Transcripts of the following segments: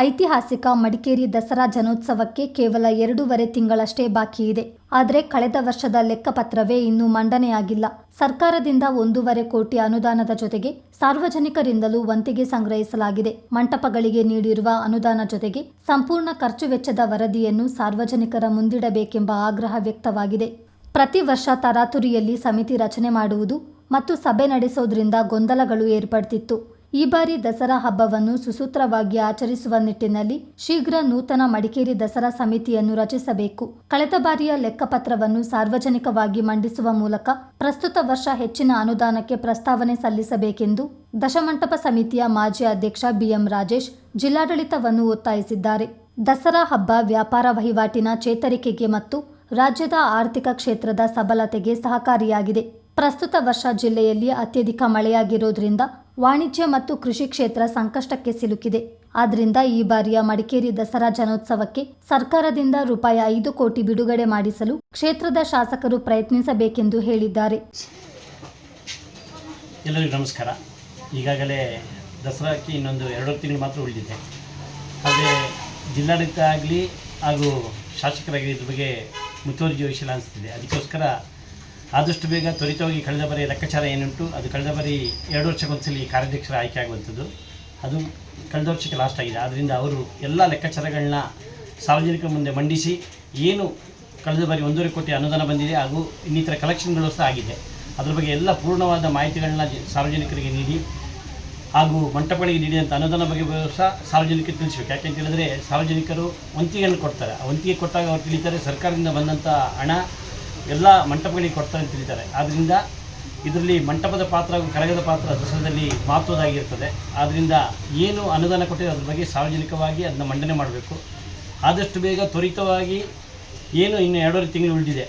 ಐತಿಹಾಸಿಕ ಮಡಿಕೇರಿ ದಸರಾ ಜನೋತ್ಸವಕ್ಕೆ ಕೇವಲ ಎರಡೂವರೆ ತಿಂಗಳಷ್ಟೇ ಬಾಕಿ ಇದೆ. ಆದರೆ ಕಳೆದ ವರ್ಷದ ಲೆಕ್ಕಪತ್ರವೇ ಇನ್ನೂ ಮಂಡನೆಯಾಗಿಲ್ಲ. ಸರ್ಕಾರದಿಂದ ಒಂದೂವರೆ ಕೋಟಿ ಅನುದಾನದ ಜೊತೆಗೆ ಸಾರ್ವಜನಿಕರಿಂದಲೂ ವಂತಿಗೆ ಸಂಗ್ರಹಿಸಲಾಗಿದೆ. ಮಂಟಪಗಳಿಗೆ ನೀಡಿರುವ ಅನುದಾನ ಜೊತೆಗೆ ಸಂಪೂರ್ಣ ಖರ್ಚು ವೆಚ್ಚದ ವರದಿಯನ್ನು ಸಾರ್ವಜನಿಕರ ಮುಂದಿಡಬೇಕೆಂಬ ಆಗ್ರಹ ವ್ಯಕ್ತವಾಗಿದೆ. ಪ್ರತಿ ವರ್ಷ ತರಾತುರಿಯಲ್ಲಿ ಸಮಿತಿ ರಚನೆ ಮಾಡುವುದು ಮತ್ತು ಸಭೆ ನಡೆಸೋದ್ರಿಂದ ಗೊಂದಲಗಳು ಏರ್ಪಡ್ತಿತ್ತು. ಈ ಬಾರಿ ದಸರಾ ಹಬ್ಬವನ್ನು ಸುಸೂತ್ರವಾಗಿ ಆಚರಿಸುವ ನಿಟ್ಟಿನಲ್ಲಿ ಶೀಘ್ರ ನೂತನ ಮಡಿಕೇರಿ ದಸರಾ ಸಮಿತಿಯನ್ನು ರಚಿಸಬೇಕು. ಕಳೆದ ಬಾರಿಯ ಲೆಕ್ಕಪತ್ರವನ್ನು ಸಾರ್ವಜನಿಕವಾಗಿ ಮಂಡಿಸುವ ಮೂಲಕ ಪ್ರಸ್ತುತ ವರ್ಷ ಹೆಚ್ಚಿನ ಅನುದಾನಕ್ಕೆ ಪ್ರಸ್ತಾವನೆ ಸಲ್ಲಿಸಬೇಕೆಂದು ದಶಮಂಟಪ ಸಮಿತಿಯ ಮಾಜಿ ಅಧ್ಯಕ್ಷ ಬಿಎಂ ರಾಜೇಶ್ ಜಿಲ್ಲಾಡಳಿತವನ್ನು ಒತ್ತಾಯಿಸಿದ್ದಾರೆ. ದಸರಾ ಹಬ್ಬ ವ್ಯಾಪಾರ ವಹಿವಾಟಿನ ಚೇತರಿಕೆಗೆ ಮತ್ತು ರಾಜ್ಯದ ಆರ್ಥಿಕ ಕ್ಷೇತ್ರದ ಸಬಲತೆಗೆ ಸಹಕಾರಿಯಾಗಿದೆ. ಪ್ರಸ್ತುತ ವರ್ಷ ಜಿಲ್ಲೆಯಲ್ಲಿ ಅತ್ಯಧಿಕ ಮಳೆಯಾಗಿರೋದ್ರಿಂದ ವಾಣಿಜ್ಯ ಮತ್ತು ಕೃಷಿ ಕ್ಷೇತ್ರ ಸಂಕಷ್ಟಕ್ಕೆ ಸಿಲುಕಿದೆ. ಆದ್ದರಿಂದ ಈ ಬಾರಿಯ ಮಡಿಕೇರಿ ದಸರಾ ಜನೋತ್ಸವಕ್ಕೆ ಸರ್ಕಾರದಿಂದ ರೂಪಾಯಿ ಐದು ಕೋಟಿ ಬಿಡುಗಡೆ ಮಾಡಿಸಲು ಕ್ಷೇತ್ರದ ಶಾಸಕರು ಪ್ರಯತ್ನಿಸಬೇಕೆಂದು ಹೇಳಿದ್ದಾರೆ. ಎಲ್ಲರಿಗೂ ನಮಸ್ಕಾರ. ಈಗಾಗಲೇ ದಸರಾಕ್ಕೆ ಇನ್ನೊಂದು ಎರಡು ತಿಂಗಳು ಮಾತ್ರ ಉಳಿದಿದೆ. ಹಾಗೆ ಜಿಲ್ಲಾಡಳಿತ ಆಗಲಿ ಹಾಗೂ ಶಾಸಕರಾಗಲಿ ಇದ್ರ ಬಗ್ಗೆ ಮುತುವರ್ಜಿ ವಹಿಸಿಲ್ಲ ಅನಿಸ್ತಿದೆ ಅದಕ್ಕೋಸ್ಕರ ಆದಷ್ಟು ಬೇಗ ತ್ವರಿತವಾಗಿ ಕಳೆದ ಬಾರಿ ಲೆಕ್ಕಾಚಾರ ಏನುಂಟು, ಅದು ಕಳೆದ ಬಾರಿ ಎರಡು ವರ್ಷಕ್ಕೊಂದ್ಸಲಿ ಕಾರ್ಯಾಧ್ಯಕ್ಷರ ಆಯ್ಕೆ ಆಗುವಂಥದ್ದು. ಅದು ಕಳೆದ ವರ್ಷಕ್ಕೆ ಲಾಸ್ಟ್ ಆಗಿದೆ. ಆದ್ದರಿಂದ ಅವರು ಎಲ್ಲ ಲೆಕ್ಕಾಚಾರಗಳನ್ನ ಸಾರ್ವಜನಿಕರ ಮುಂದೆ ಮಂಡಿಸಿ ಏನು ಕಳೆದ ಬಾರಿ ಒಂದೂವರೆ ಕೋಟಿ ಅನುದಾನ ಬಂದಿದೆ ಹಾಗೂ ಇನ್ನಿತರ ಕಲೆಕ್ಷನ್ಗಳು ಸಹ ಆಗಿದೆ. ಅದರ ಬಗ್ಗೆ ಎಲ್ಲ ಪೂರ್ಣವಾದ ಮಾಹಿತಿಗಳನ್ನ ಸಾರ್ವಜನಿಕರಿಗೆ ನೀಡಿ ಹಾಗೂ ಮಂಟಪಗಳಿಗೆ ನೀಡಿದಂಥ ಅನುದಾನ ಬಗ್ಗೆ ಸಹ ಸಾರ್ವಜನಿಕರಿಗೆ ತಿಳಿಸ್ಬೇಕು. ಯಾಕೆಂತ ಹೇಳಿದ್ರೆ ಸಾರ್ವಜನಿಕರು ವಂತಿಗೆಯನ್ನು ಕೊಡ್ತಾರೆ. ಆ ವಂತಿಗೆ ಕೊಟ್ಟಾಗ ಅವ್ರು ತಿಳಿತಾರೆ ಸರ್ಕಾರದಿಂದ ಬಂದಂಥ ಹಣ ಎಲ್ಲ ಮಂಟಪಗಳಿಗೆ ಕೊಡ್ತಾರೆ ಅಂತ ತಿಳಿತಾರೆ. ಆದ್ದರಿಂದ ಇದರಲ್ಲಿ ಮಂಟಪದ ಪಾತ್ರ ಹಾಗೂ ಕರಗದ ಪಾತ್ರ ದಸರಾದಲ್ಲಿ ಮಹತ್ವದಾಗಿರ್ತದೆ ಆದ್ದರಿಂದ ಏನು ಅನುದಾನ ಕೊಟ್ಟಿದೆ ಅದ್ರ ಬಗ್ಗೆ ಸಾರ್ವಜನಿಕವಾಗಿ ಅದನ್ನ ಮಂಡನೆ ಮಾಡಬೇಕು. ಆದಷ್ಟು ಬೇಗ ತ್ವರಿತವಾಗಿ ಏನು ಇನ್ನು ಎರಡೂವರೆ ತಿಂಗಳು ಉಳಿದಿದೆ.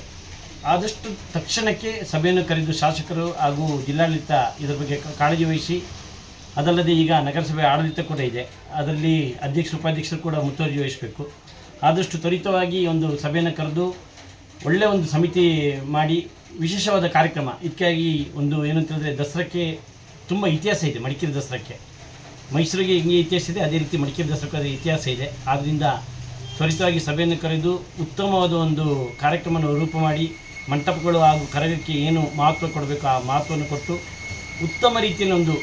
ಆದಷ್ಟು ತಕ್ಷಣಕ್ಕೆ ಸಭೆಯನ್ನು ಕರೆದು ಶಾಸಕರು ಹಾಗೂ ಜಿಲ್ಲಾಡಳಿತ ಇದರ ಬಗ್ಗೆ ಕಾಳಜಿ ವಹಿಸಿ, ಅದಲ್ಲದೆ ಈಗ ನಗರಸಭೆ ಆಡಳಿತ ಕೂಡ ಇದೆ. ಅದರಲ್ಲಿ ಅಧ್ಯಕ್ಷರು, ಉಪಾಧ್ಯಕ್ಷರು ಕೂಡ ಮುತುವರ್ಜಿ ವಹಿಸಬೇಕು. ಆದಷ್ಟು ತ್ವರಿತವಾಗಿ ಒಂದು ಸಭೆಯನ್ನು ಕರೆದು ಒಳ್ಳೆಯ ಒಂದು ಸಮಿತಿ ಮಾಡಿ ವಿಶೇಷವಾದ ಕಾರ್ಯಕ್ರಮ. ಇದಕ್ಕಾಗಿ ಒಂದು ಏನಂತ ಹೇಳಿದ್ರೆ ದಸರಾಕ್ಕೆ ತುಂಬ ಇತಿಹಾಸ ಇದೆ, ಮಡಿಕೇರಿ ದಸರಾಕ್ಕೆ. ಮೈಸೂರಿಗೆ ಹಿಂಗೆ ಇತಿಹಾಸ ಇದೆ, ಅದೇ ರೀತಿ ಮಡಿಕೇರಿ ದಸರಾಕ್ಕೆ ಇತಿಹಾಸ ಇದೆ. ಆದ್ದರಿಂದ ತ್ವರಿತವಾಗಿ ಸಭೆಯನ್ನು ಕರೆದು ಉತ್ತಮವಾದ ಒಂದು ಕಾರ್ಯಕ್ರಮವನ್ನು ರೂಪ ಮಾಡಿ ಮಂಟಪಗಳು ಹಾಗೂ ಕರಗಕ್ಕೆ ಏನು ಮಹತ್ವ ಕೊಡಬೇಕು ಆ ಮಹತ್ವವನ್ನು ಕೊಟ್ಟು ಉತ್ತಮ ರೀತಿಯಲ್ಲಿ ಒಂದು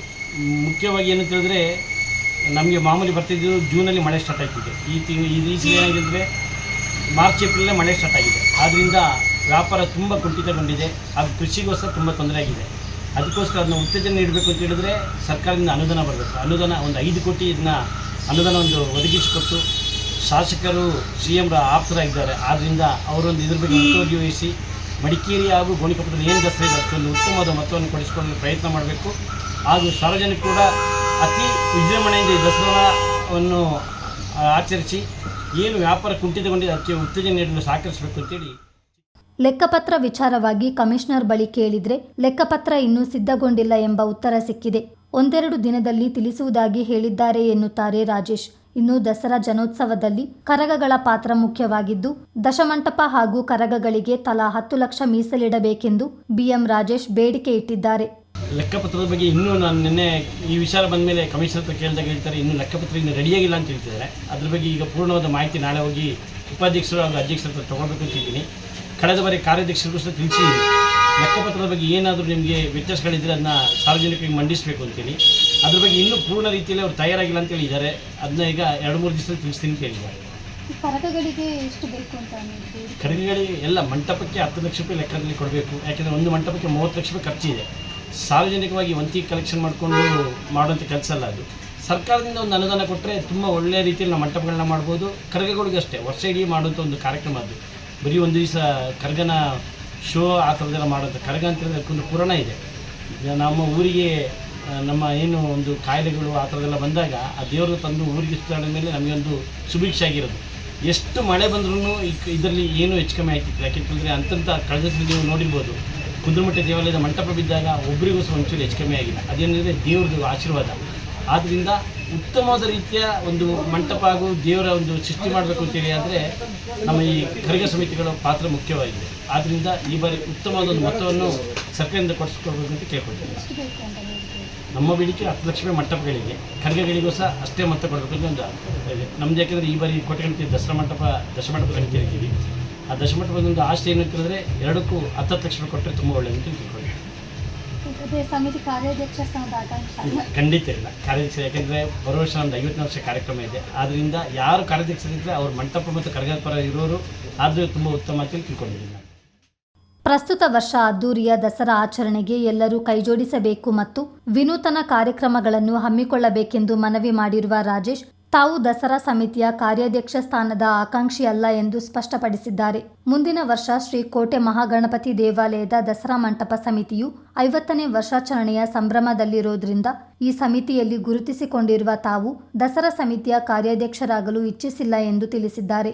ಮುಖ್ಯವಾಗಿ ಏನಂತ ಹೇಳಿದ್ರೆ ನಮಗೆ ಮಾಮೂಲಿ ಬರ್ತಿದ್ದು ಜೂನಲ್ಲಿ ಮಳೆ ಸ್ಟಾರ್ಟ್ ಆಗ್ತಿದೆ. ಈ ತಿಂಗಳು ಈ ರೀತಿ ಏನಾಗಿದ್ರೆ ಮಾರ್ಚ್ ಏಪ್ರಿಲೇ ಮಳೆ ಸ್ಟಾರ್ಟ್ ಆಗಿದೆ. ಆದ್ದರಿಂದ ವ್ಯಾಪಾರ ತುಂಬ ಕುಂಠಿತಗೊಂಡಿದೆ ಅದು ಕೃಷಿಗೋಸ್ಕರ ಸಹ ತುಂಬ ತೊಂದರೆ ಆಗಿದೆ. ಅದಕ್ಕೋಸ್ಕರ ಅದನ್ನ ಉತ್ತೇಜನ ನೀಡಬೇಕು ಅಂತ ಹೇಳಿದ್ರೆ ಸರ್ಕಾರದಿಂದ ಅನುದಾನ ಬರಬೇಕು. ಅನುದಾನ ಒಂದು ಐದು ಕೋಟಿ ಇದನ್ನ ಅನುದಾನ ಒಂದು ಒದಗಿಸಿಕೊಟ್ಟು ಶಾಸಕರು ಸಿ ಎಮ್ರ ಆಪ್ತರಾಗಿದ್ದಾರೆ ಆದ್ದರಿಂದ ಅವರೊಂದು ಇದ್ರ ಬಗ್ಗೆ ಮುತುವರ್ಜಿ ವಹಿಸಿ ಮಡಿಕೇರಿ ಹಾಗೂ ಗೋಣಿಕೊಪ್ಪದಲ್ಲಿ ಏನು ದಸರಾ ಇದೆ ಅದಕ್ಕೊಂದು ಉತ್ತಮವಾದ ಮತವನ್ನು ಕೊಡಿಸಿಕೊಳ್ಳಲು ಪ್ರಯತ್ನ ಮಾಡಬೇಕು. ಹಾಗೂ ಸಾರ್ವಜನಿಕ ಕೂಡ ಅತಿ ವಿಜೃಂಭಣೆಯಿಂದ ಈ ದಸರಾವನ್ನು ಆಚರಿಸಿ ಏನು ವ್ಯಾಪಾರ ಕುಂಠಿತಗೊಂಡಿದೆ, ಅದಕ್ಕೆ ಉತ್ತೇಜನ ನೀಡಲು ಸಹಕರಿಸಬೇಕು ಅಂತೇಳಿ. ಲೆಕ್ಕಪತ್ರ ವಿಚಾರವಾಗಿ ಕಮಿಷನರ್ ಬಳಿ ಕೇಳಿದ್ರೆ ಲೆಕ್ಕಪತ್ರ ಇನ್ನೂ ಸಿದ್ಧಗೊಂಡಿಲ್ಲ ಎಂಬ ಉತ್ತರ ಸಿಕ್ಕಿದೆ. ಒಂದೆರಡು ದಿನದಲ್ಲಿ ತಿಳಿಸುವುದಾಗಿ ಹೇಳಿದ್ದಾರೆ ಎನ್ನುತ್ತಾರೆ ರಾಜೇಶ್. ಇನ್ನು ದಸರಾ ಜನೋತ್ಸವದಲ್ಲಿ ಕರಗಗಳ ಪಾತ್ರ ಮುಖ್ಯವಾಗಿದ್ದು, ದಶಮಂಟಪ ಹಾಗೂ ಕರಗಗಳಿಗೆ ತಲಾ ಹತ್ತು ಲಕ್ಷ ಮೀಸಲಿಡಬೇಕೆಂದು ಬಿಎಂ ರಾಜೇಶ್ ಬೇಡಿಕೆ ಇಟ್ಟಿದ್ದಾರೆ. ಲೆಕ್ಕಪತ್ರದ ಬಗ್ಗೆ ಇನ್ನೂ ನಾನು ನಿನ್ನೆ ಈ ವಿಚಾರ ಬಂದ ಮೇಲೆ ಕಮಿಷನರ್ ಹತ್ರ ಕೇಳಿದಾಗ ಹೇಳ್ತಾರೆ ಇನ್ನೂ ಲೆಕ್ಕಪತ್ರ ಇನ್ನು ರೆಡಿಯಾಗಿಲ್ಲ ಅಂತ ಹೇಳ್ತಿದ್ದಾರೆ. ಅದ್ರ ಬಗ್ಗೆ ಈಗ ಪೂರ್ಣವಾದ ಮಾಹಿತಿ ನಾಳೆ ಹೋಗಿ ಉಪಾಧ್ಯಕ್ಷರು ಹಾಗೂ ಅಧ್ಯಕ್ಷರ ಹತ್ರ ತೊಗೊಳ್ಬೇಕು ಅಂತ ಇದ್ದೀನಿ. ಕಳೆದ ಬಾರಿ ಕಾರ್ಯಾಧ್ಯಕ್ಷರಿಗೂ ಸಹ ತಿಳಿಸಿ ಲೆಕ್ಕಪತ್ರದ ಬಗ್ಗೆ ಏನಾದರೂ ನಿಮಗೆ ವ್ಯತ್ಯಾಸಗಳಿದ್ದರೆ ಅದನ್ನ ಸಾರ್ವಜನಿಕರಿಗೆ ಮಂಡಿಸಬೇಕು ಅಂತೇಳಿ ಅದ್ರ ಬಗ್ಗೆ ಇನ್ನೂ ಪೂರ್ಣ ರೀತಿಯಲ್ಲಿ ಅವ್ರು ತಯಾರಾಗಿಲ್ಲ ಅಂತ ಹೇಳಿದ್ದಾರೆ. ಅದನ್ನ ಈಗ ಎರಡು ಮೂರು ದಿವಸದಲ್ಲಿ ತಿಳಿಸ್ತೀನಿ ಅಂತ ಹೇಳಿದ್ದಾರೆ. ಕರಗಗಳಿಗೆ ಎಷ್ಟು ಬೇಕು ಅಂತ ಖರೀದಿಗಳಿಗೆ ಎಲ್ಲ ಮಂಟಪಕ್ಕೆ ಹತ್ತು ಲಕ್ಷ ರೂಪಾಯಿ ಲೆಕ್ಕದಲ್ಲಿ ಕೊಡಬೇಕು. ಯಾಕೆಂದರೆ ಒಂದು ಮಂಟಪಕ್ಕೆ ಮೂವತ್ತು ಲಕ್ಷ ರೂಪಾಯಿ ಖರ್ಚಿದೆ. ಸಾರ್ವಜನಿಕವಾಗಿ ವಂತಿ ಕಲೆಕ್ಷನ್ ಮಾಡಿಕೊಂಡು ಮಾಡುವಂಥ ಕೆಲಸ ಅಲ್ಲ ಅದು. ಸರ್ಕಾರದಿಂದ ಒಂದು ಅನುದಾನ ಕೊಟ್ಟರೆ ತುಂಬ ಒಳ್ಳೆಯ ರೀತಿಯಲ್ಲಿ ನಾವು ಮಂಟಪಗಳನ್ನ ಮಾಡ್ಬೋದು. ಕರಗಗಳಿಗಷ್ಟೇ ವರ್ಷ ಇಡೀ ಮಾಡುವಂಥ ಒಂದು ಕಾರ್ಯಕ್ರಮ ಅದು. ಬರೀ ಒಂದು ದಿವಸ ಕರಗನ ಶೋ ಆ ಥರದ್ದೆಲ್ಲ ಮಾಡುವಂಥ ಕರಗ ಅಂತ ಹೇಳಿದ್ರೆ ಅದಕ್ಕೊಂದು ಪುರಾಣ ಇದೆ. ನಮ್ಮ ಊರಿಗೆ ನಮ್ಮ ಏನು ಒಂದು ಕಾಯಿಲೆಗಳು ಆ ಥರದೆಲ್ಲ ಬಂದಾಗ ಆ ದೇವರು ತಂದು ಊರಿಗೆ ಸುತ್ತಾಡಿದ ಮೇಲೆ ನಮಗೆ ಒಂದು ಸುಭಿಕ್ಷೆ ಆಗಿರೋದು. ಎಷ್ಟು ಮಳೆ ಬಂದ್ರೂ ಇದರಲ್ಲಿ ಏನು ಹೆಚ್ಚು ಕಮ್ಮಿ ಆಗ್ತಿತ್ತು ಯಾಕೆಂತಂದರೆ ಅಂತಂತ ಕಳೆದ ನೀವು ನೋಡಿರ್ಬೋದು. ಕುದುರೆಮಟ್ಟೆ ದೇವಾಲಯದ ಮಂಟಪ ಬಿದ್ದಾಗ ಒಬ್ಬರಿಗೂ ಸಹ ಒಂಚೂರು ಹೆಚ್ಚು ಕಮ್ಮಿ ಆಗಿಲ್ಲ. ಅದೇನಿದೆ ದೇವ್ರದ್ದು ಆಶೀರ್ವಾದ. ಆದ್ದರಿಂದ ಉತ್ತಮವಾದ ರೀತಿಯ ಒಂದು ಮಂಟಪ ಹಾಗೂ ದೇವರ ಒಂದು ಸೃಷ್ಟಿ ಮಾಡಬೇಕು ಅಂತೇಳಿ ಆದರೆ ನಮ್ಮ ಈ ಕರಗ ಸಮಿತಿಗಳ ಪಾತ್ರ ಮುಖ್ಯವಾಗಿದೆ. ಆದ್ದರಿಂದ ಈ ಬಾರಿ ಉತ್ತಮವಾದ ಒಂದು ಮೊತ್ತವನ್ನು ಸರ್ಕಾರದಿಂದ ಕೊಡಿಸ್ಕೊಳ್ಬೇಕು ಅಂತ ಕೇಳ್ಕೊಳ್ತೇನೆ. ನಮ್ಮ ಬೇಡಿಕೆ ಹತ್ತು ಲಕ್ಷ ಮಂಟಪಗಳಿಗೆ, ಖರ್ಗೆಗಳಿಗೂ ಸಹ ಅಷ್ಟೇ ಮೊತ್ತ ಕೊಡಬೇಕು ಅಂತ ಒಂದು, ನಮ್ದು ಯಾಕೆಂದರೆ ಈ ಬಾರಿ ಕೋಟೆಗಣತಿ ದಸರಾ ಮಂಟಪ ದಶಮಂಟಪ ಕರಿತೀವಿ ಆ ದಶಮಠದ ಒಂದು ಆಸ್ತಿ ಏನು ಹೇಳಿದ್ರೆ ಎರಡಕ್ಕೂ ಹತ್ತತ್ತು ಲಕ್ಷ ರೂಪಾಯಿ ಕೊಟ್ಟರೆ ತುಂಬ ಒಳ್ಳೆಯದು ಅಂತ ತಿಳ್ಕೊಳ್ಳಿ ಸಮಿತಿ ಕಾರ್ಯಾಧ್ಯಕ್ಷ ಖಂಡಿತ ಇಲ್ಲ. ಕಾರ್ಯಾಧ್ಯಕ್ಷ ಯಾಕೆಂದರೆ ಬರೋ ವರ್ಷ ಒಂದು ಐವತ್ತನೇ ವರ್ಷ ಕಾರ್ಯಕ್ರಮ ಇದೆ. ಆದ್ದರಿಂದ ಯಾರು ಕಾರ್ಯಾಧ್ಯಕ್ಷರಿದ್ದರೆ ಅವರು ಮಂಟಪ ಮತ್ತು ಕರಗಪರ ಇರೋರು ಆದರೂ ತುಂಬ ಉತ್ತಮ ಅಂತ ತಿಳ್ಕೊಂಡಿದ್ದೀನಿ ನಾನು. ಪ್ರಸ್ತುತ ವರ್ಷ ಅದ್ದೂರಿಯ ದಸರಾ ಆಚರಣೆಗೆ ಎಲ್ಲರೂ ಕೈಜೋಡಿಸಬೇಕು ಮತ್ತು ವಿನೂತನ ಕಾರ್ಯಕ್ರಮಗಳನ್ನು ಹಮ್ಮಿಕೊಳ್ಳಬೇಕೆಂದು ಮನವಿ ಮಾಡಿರುವ ರಾಜೇಶ್ ತಾವು ದಸರಾ ಸಮಿತಿಯ ಕಾರ್ಯಾಧ್ಯಕ್ಷ ಸ್ಥಾನದ ಆಕಾಂಕ್ಷಿ ಅಲ್ಲ ಎಂದು ಸ್ಪಷ್ಟಪಡಿಸಿದ್ದಾರೆ. ಮುಂದಿನ ವರ್ಷ ಶ್ರೀ ಕೋಟೆ ಮಹಾಗಣಪತಿ ದೇವಾಲಯದ ದಸರಾ ಮಂಟಪ ಸಮಿತಿಯು ಐವತ್ತನೇ ವರ್ಷಾಚರಣೆಯ ಸಂಭ್ರಮದಲ್ಲಿರೋದ್ರಿಂದ ಈ ಸಮಿತಿಯಲ್ಲಿ ಗುರುತಿಸಿಕೊಂಡಿರುವ ತಾವು ದಸರಾ ಸಮಿತಿಯ ಕಾರ್ಯಾಧ್ಯಕ್ಷರಾಗಲು ಇಚ್ಛಿಸಿಲ್ಲ ಎಂದು ತಿಳಿಸಿದ್ದಾರೆ.